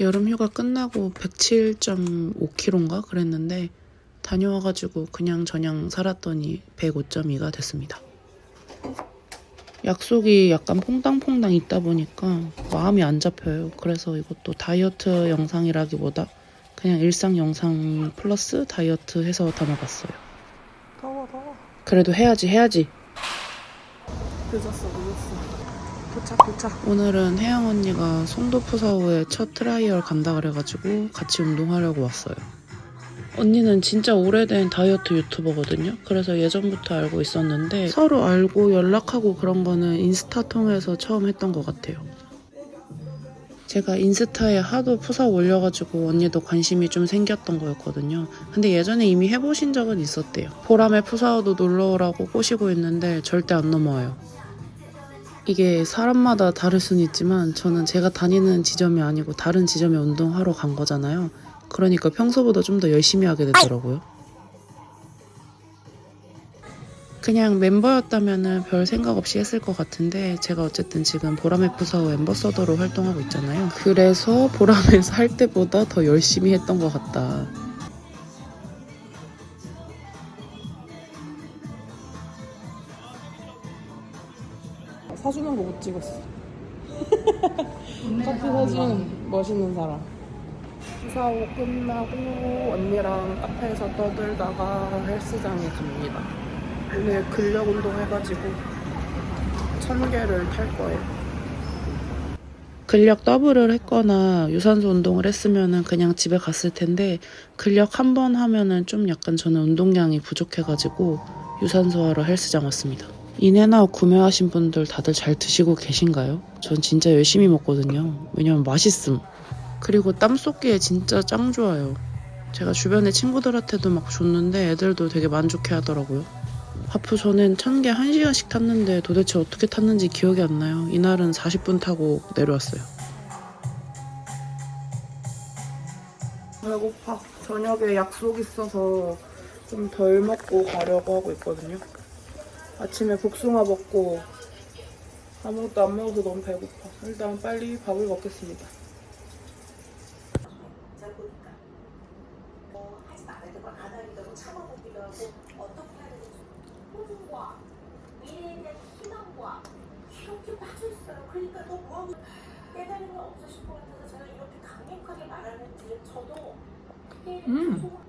여름 휴가 끝나고 107.5kg인가 그랬는데 다녀와가지고 그냥 저냥 살았더니 105.2가 됐습니다. 약속이 약간 퐁당퐁당 있다 보니까 마음이 안 잡혀요. 그래서 이것도 다이어트 영상이라기보다 그냥 일상 영상 플러스 다이어트 해서 담아봤어요. 더워 더워 그래도 해야지 해야지. 늦었어 도착 도착 오늘은 혜영 언니가 송도 푸사오에 첫 트라이얼 간다 그래가지고 같이 운동하려고 왔어요. 언니는 진짜 오래된 다이어트 유튜버거든요. 그래서 예전부터 알고 있었는데 서로 알고 연락하고 그런 거는 인스타 통해서 처음 했던 것 같아요. 제가 인스타에 하도 푸사 올려가지고 언니도 관심이 좀 생겼던 거였거든요. 근데 예전에 이미 해보신 적은 있었대요. 보람의 푸사오도 놀러 오라고 꼬시고 있는데 절대 안 넘어와요. 이게 사람마다 다를 수는 있지만 저는 제가 다니는 지점이 아니고 다른 지점에 운동하러 간 거잖아요. 그러니까 평소보다 좀 더 열심히 하게 되더라고요. 그냥 멤버였다면 별 생각 없이 했을 것 같은데 제가 어쨌든 지금 보람의 푸사오 엠버서더로 활동하고 있잖아요. 그래서 보람에서 할 때보다 더 열심히 했던 것 같다. 사주는 거 못 찍었어. 커피 사주는 멋있는 사람. 사고 끝나고 언니랑 카페에서 떠들다가 헬스장에 갑니다. 오늘 근력 운동 해가지고 천 개를 탈 거예요. 근력 더블을 했거나 유산소 운동을 했으면은 그냥 집에 갔을 텐데 근력 한 번 하면은 좀 약간 저는 운동량이 부족해가지고 유산소 하러 헬스장 왔습니다. 인앤아웃 구매하신 분들 다들 잘 드시고 계신가요? 전 진짜 열심히 먹거든요. 왜냐면 맛있음. 그리고 땀 쏟기에 진짜 짱 좋아요. 제가 주변에 친구들한테도 막 줬는데 애들도 되게 만족해 하더라고요. 하프 저는 천개 한시간씩 탔는데 도대체 어떻게 탔는지 기억이 안 나요. 이날은 40분 타고 내려왔어요. 배고파 저녁에 약속 있어서 좀 덜 먹고 가려고 하고 있거든요 아침에 복숭아 먹고 아무것도 안 먹어서 너무 배고파 일단 빨리 밥을 먹겠습니다 음.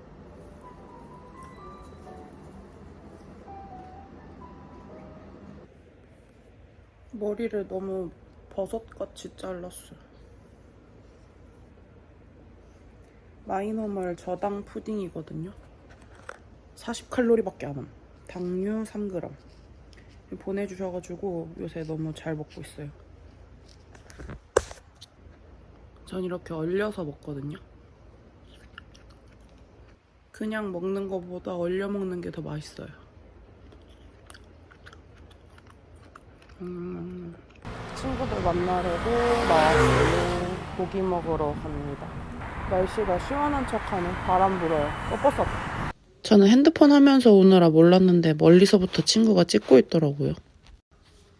머리를 너무 버섯같이 잘랐어요 마이너멀 저당 푸딩이거든요. 40칼로리밖에 안 함. 당류 3g 보내주셔가지고 요새 너무 잘 먹고 있어요. 전 이렇게 얼려서 먹거든요. 그냥 먹는 것보다 얼려 먹는 게 더 맛있어요 음, 친구들 만나려고 나왔어요. 고기 먹으러 갑니다. 날씨가 시원한 척하네. 바람 불어요. 어, 버섯. 저는 핸드폰 하면서 오느라 몰랐는데 멀리서부터 친구가 찍고 있더라고요.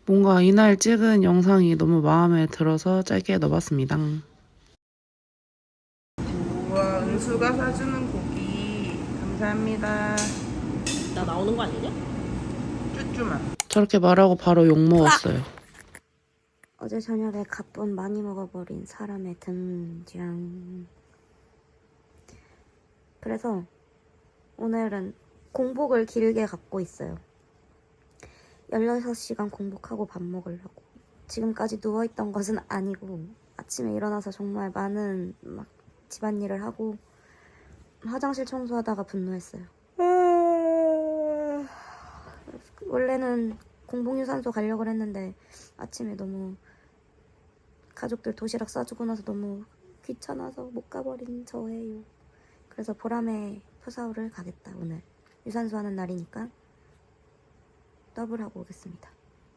뭔가 이날 찍은 영상이 너무 마음에 들어서 짧게 넣어봤습니다. 우와, 은수가 사주는 고기. 감사합니다. 나 나오는 거 아니냐? 쭈쭈만. 저렇게 말하고 바로 욕 먹었어요. 어제 저녁에 갓돈 많이 먹어버린 사람의 등장. 그래서 오늘은 공복을 길게 갖고 있어요. 16시간 공복하고 밥 먹으려고. 지금까지 누워있던 것은 아니고 아침에 일어나서 정말 많은 막 집안일을 하고 화장실 청소하다가 분노했어요. 원래는 공복유산소 가려고 했는데 아침에 너무 가족들 도시락 싸주고 나서 너무 귀찮아서 못 가버린 저예요. 그래서 보람의 푸사오를 가겠다 오늘. 유산소 하는 날이니까 더블 하고 오겠습니다.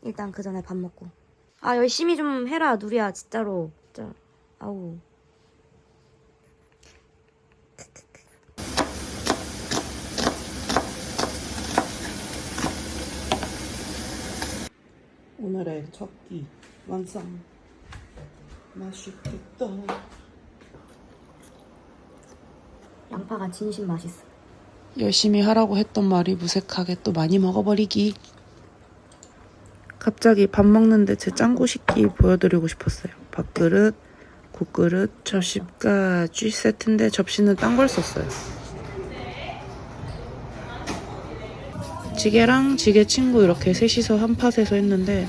일단 그 전에 밥 먹고. 아 열심히 좀 해라 누리야 진짜로. 진짜. 아우 오늘의 첫 끼 완성. 맛있겠다. 양파가 진심 맛있어. 열심히 하라고 했던 말이 무색하게 또 많이 먹어버리기. 갑자기 밥 먹는데 제 짱구 식기 보여드리고 싶었어요. 밥그릇, 국그릇, 접시까지 세트인데 접시는 딴 걸 썼어요. 지게랑 지게 친구 이렇게 셋이서 한 팟에서 했는데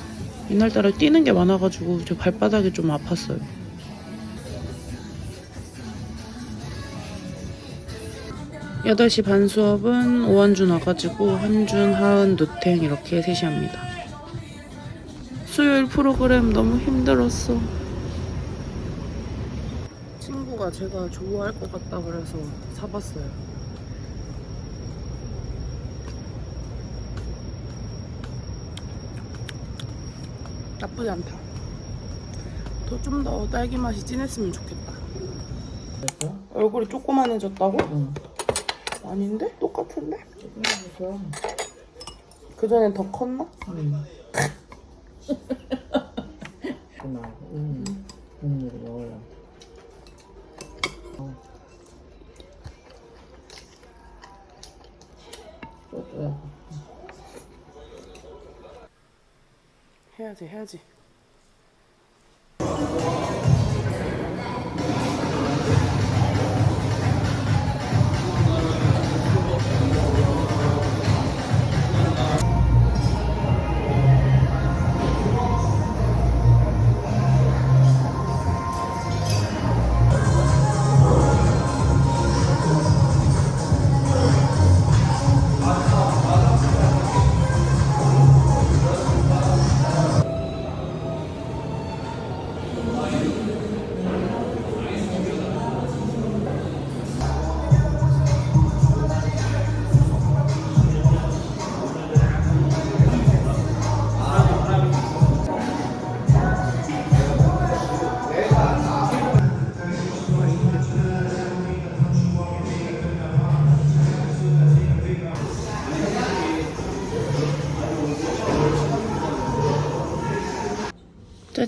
이날따라 뛰는 게 많아가지고 저 발바닥이 좀 아팠어요. 여덟 시 반 수업은 오한준 와가지고 한준, 하은, 누탱 이렇게 셋이 합니다. 수요일 프로그램 너무 힘들었어. 친구가 제가 좋아할 것 같다 그래서 사봤어요. 나쁘지 않다. 더 좀 더 딸기 맛이 진했으면 좋겠다. 얼굴이 조그만해졌다고? 아닌데? 똑같은데? 그 전엔 더 컸나? 나 해야지, 해야지.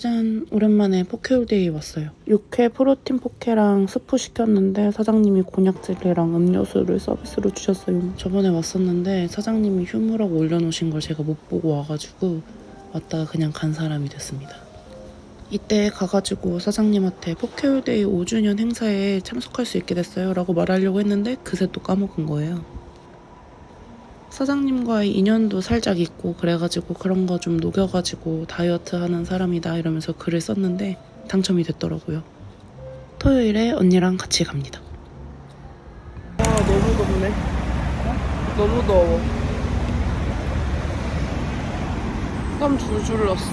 짜잔 오랜만에 포케홀데이 왔어요. 육회 프로틴 포케랑 스프 시켰는데 사장님이 곤약 젤리랑 음료수를 서비스로 주셨어요. 저번에 왔었는데 사장님이 휴무라고 올려놓으신 걸 제가 못 보고 와가지고 왔다가 그냥 간 사람이 됐습니다. 이때 가가지고 사장님한테 포케홀데이 5주년 행사에 참석할 수 있게 됐어요 라고 말하려고 했는데 그새 또 까먹은 거예요 사장님과의 인연도 살짝 있고 그래가지고 그런 거 좀 녹여가지고 다이어트 하는 사람이다 이러면서 글을 썼는데 당첨이 됐더라고요. 토요일에 언니랑 같이 갑니다. 아 너무 덥네. 너무 더워. 땀 줄줄 났어.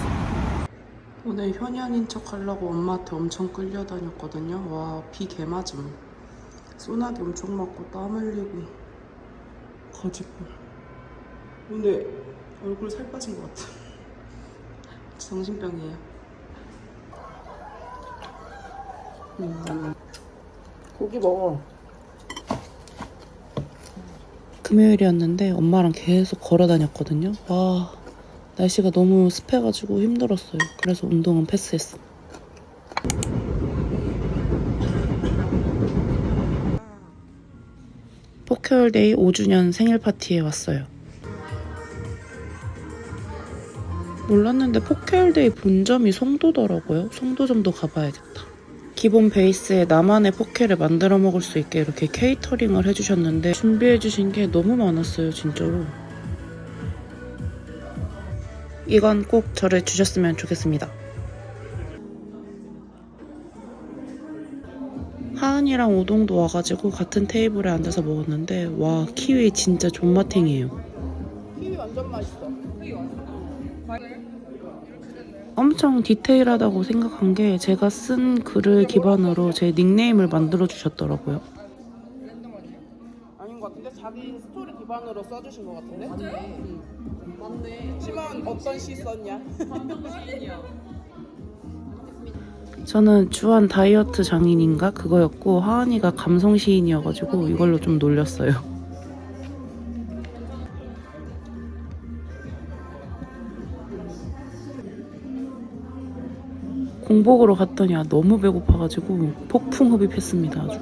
오늘 현현인 척 하려고 엄마한테 엄청 끌려다녔거든요. 와, 비 개맞음. 소나기 엄청 맞고 땀 흘리고. 거짓말. 근데 얼굴 살 빠진 것 같아. 정신병이에요. 음. 고기 먹어. 금요일이었는데 엄마랑 계속 걸어 다녔거든요. 와, 날씨가 너무 습해가지고 힘들었어요. 그래서 운동은 패스했어. 포켓홀데이 5주년 생일 파티에 왔어요. 몰랐는데 포켓홀데이 본점이 송도더라고요. 송도점도 가봐야겠다. 기본 베이스에 나만의 포케를 만들어 먹을 수 있게 이렇게 케이터링을 해주셨는데 준비해주신 게 너무 많았어요, 진짜로. 이건 꼭 저를 주셨으면 좋겠습니다. 하은이랑 오동도 와가지고 같은 테이블에 앉아서 먹었는데 와 키위 진짜 존맛탱이에요. 키위 완전 맛있어. 엄청 디테일하다고 생각한 게 제가 쓴 글을 기반으로 제 닉네임을 만들어 주셨더라고요. 아닌 것 같은데 자기 스토리 기반으로 써주신 것 같은데. 맞네. 맞네. 심한 어떤 시 썼냐? 저는 주한 다이어트 장인인가 그거였고 하은이가 감성 시인이어가지고 이걸로 좀 놀렸어요. 공복으로 갔더니 아, 너무 배고파가지고 폭풍 흡입했습니다 아주.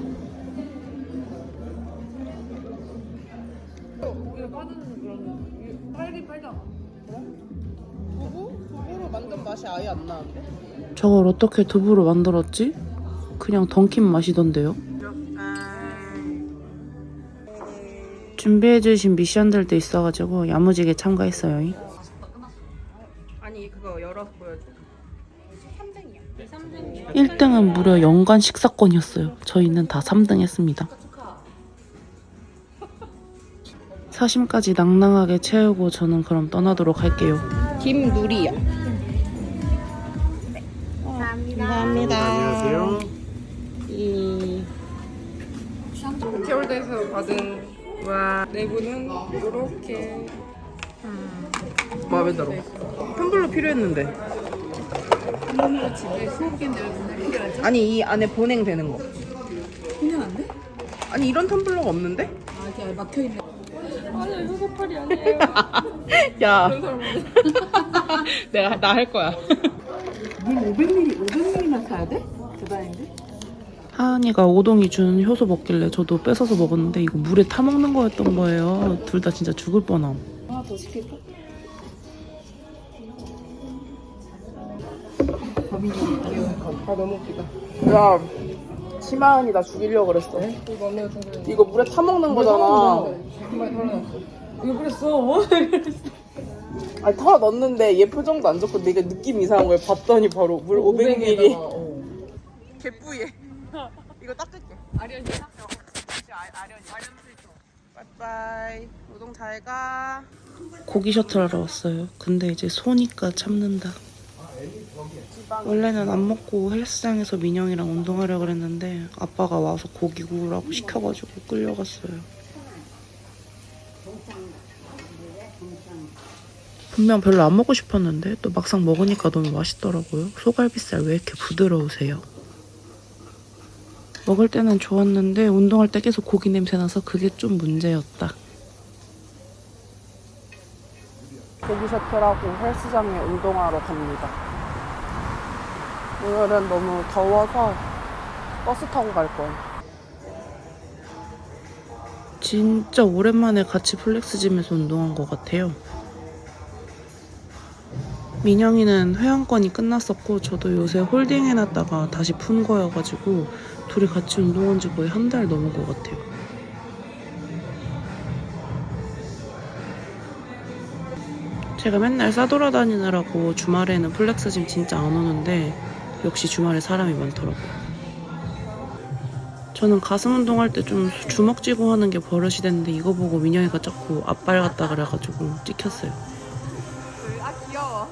저걸 어떻게 두부로 만들었지? 그냥 던킨 맛이던데요? 준비해주신 미션들도 있어가지고 야무지게 참가했어요. 아니 그거 열어서 보여줘. 1등은 무려 연간 식사권이었어요. 저희는 다 3등 했습니다. 사심까지 낭낭하게 채우고 저는 그럼 떠나도록 할게요. 김누리야 감사합니다 안녕하세요. 이 서울대에서 받은 와 내부는 이렇게 마음에 들어 텀블러 필요했는데 아니 이 안에 보냉되는 거 보냉 안 돼? 아니 이런 텀블러가 없는데? 아 그냥 막혀있네 아니 이거 팔이 아니에요 야 내가 나 할 거야 물 500ml 500ml만 사야 돼? 대단한데? 하은이가 오동이 준 효소 먹길래 저도 뺏어서 먹었는데 이거 물에 타 먹는 거였던 거예요. 둘 다 진짜 죽을 뻔함. 하나 더 시킬까? 아 너무 웃기다 야 심하은이 나 죽이려고 그랬어. 이거 물에 타먹는 거잖아. 왜 그랬어? 아니 타 넣었는데 얘 표정도 안 좋고 내가 느낌 이상한 거야 봤더니 바로 물 500ml 개뿌예 이거 닦을게. 아련이야? 아련이. 아련 필터 빠이빠이. 노동 잘 가. 고기 셔틀 하러 왔어요. 근데 이제 소니까 참는다. 원래는 안 먹고 헬스장에서 민영이랑 운동하려고 그랬는데 아빠가 와서 고기 구우라고 시켜가지고 끌려갔어요. 분명 별로 안 먹고 싶었는데 또 막상 먹으니까 너무 맛있더라고요. 소갈비살 왜 이렇게 부드러우세요? 먹을 때는 좋았는데 운동할 때 계속 고기 냄새 나서 그게 좀 문제였다. 고기 셔틀하고 헬스장에 운동하러 갑니다. 오늘은 너무 더워서 버스 타고 갈 거예요. 진짜 오랜만에 같이 플렉스짐에서 운동한 것 같아요. 민영이는 회원권이 끝났었고 저도 요새 홀딩 해놨다가 다시 푼 거여가지고 둘이 같이 운동한 지 거의 한 달 넘은 것 같아요. 제가 맨날 싸돌아다니느라고 주말에는 플렉스짐 진짜 안 오는데 역시 주말에 사람이 많더라고요. 저는 가슴 운동할 때 좀 주먹 쥐고 하는 게 버릇이 됐는데 이거 보고 민영이가 자꾸 앞발 같다 그래가지고 찍혔어요. 아 귀여워.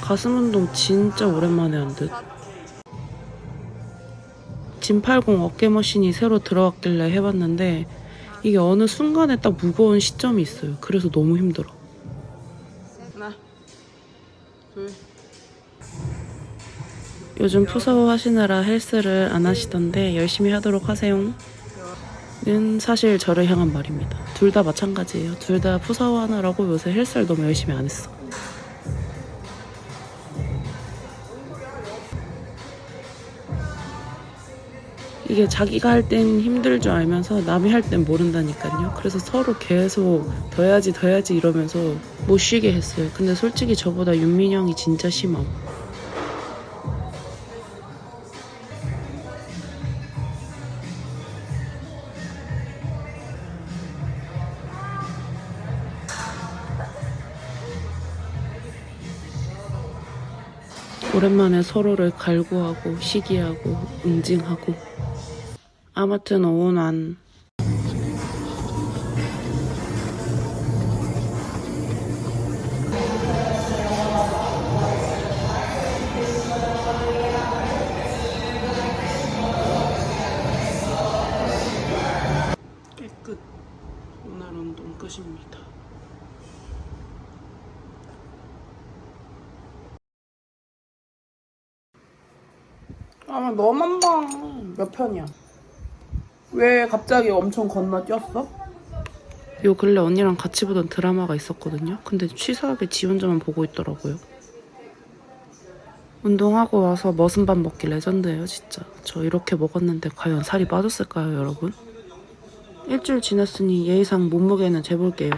가슴 운동 진짜 오랜만에 한 듯. 짐80 어깨 머신이 새로 들어왔길래 해봤는데 이게 어느 순간에 딱 무거운 시점이 있어요. 그래서 너무 힘들어. 요즘 푸사오 하시느라 헬스를 안 하시던데 열심히 하도록 하세요. 는 사실 저를 향한 말입니다. 둘 다 마찬가지예요. 둘 다 푸사오 하느라고 요새 헬스를 너무 열심히 안 했어. 이게 자기가 할 땐 힘들 줄 알면서 남이 할 땐 모른다니까요. 그래서 서로 계속 더 해야지 더 해야지 이러면서 못 쉬게 했어요. 근데 솔직히 저보다 윤민영이 진짜 심함. 오랜만에 서로를 갈구하고 시기하고 응징하고 아무튼 오운완 깨끗 오늘 운동 끝입니다. 아 너만 봐. 몇 편이야? 왜 갑자기 엄청 건너뛰었어? 요 근래 언니랑 같이 보던 드라마가 있었거든요. 근데 취사하게 지 혼자만 보고 있더라고요. 운동하고 와서 머슴밥 먹기 레전드예요, 진짜. 저 이렇게 먹었는데 과연 살이 빠졌을까요, 여러분? 일주일 지났으니 예의상 몸무게는 재볼게요.